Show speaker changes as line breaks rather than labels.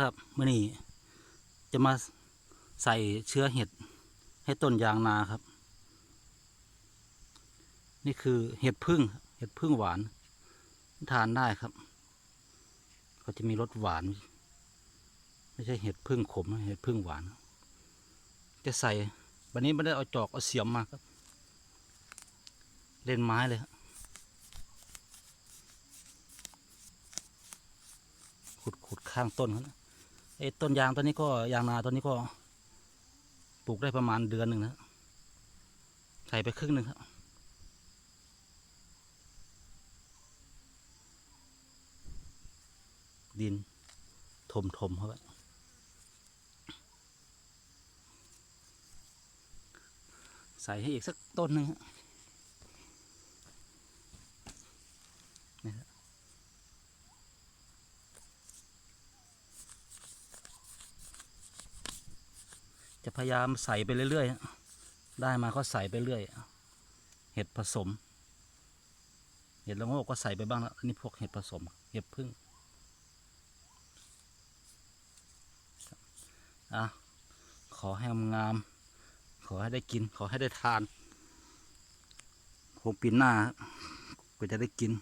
ครับเมื่อนี้จะมาใส่เชื้อเห็ดให้ต้นยางนาครับ นี่คือเห็ดพึ่งเห็ดพึ่งหวาน ทานได้ครับ ก็จะมีรสหวาน ไม่ใช่เห็ดพึ่งขมเห็ดพึ่งหวาน จะใส่วันนี้ไม่ได้เอาจอกเอาเสียมมาครับ เล่นไม้เลยครับขุดขุดข้างต้นครับ ไอ้ต้นยางต้นนี้ก็ยางนาต้นนี้ก็ปลูกได้ประมาณเดือนหนึ่งนะใส่ไปครึ่งหนึ่งครับดินถมถมๆเข้าไปใส่ให้อีกสักต้นหนึ่งฮะนี่ฮะ จะพยายามใส่ไปเรื่อยๆ ได้มาก็ใส่ไปเรื่อย เห็ดผสม เห็ดละโงกก็ใส่ไปบ้างแล้วนนี้พวกเห็ดผสม เห็ดพึ่งอะขอให้งาม ขอให้ได้กิน ขอให้ได้ทานคงปีหน้าก็จะได้กิน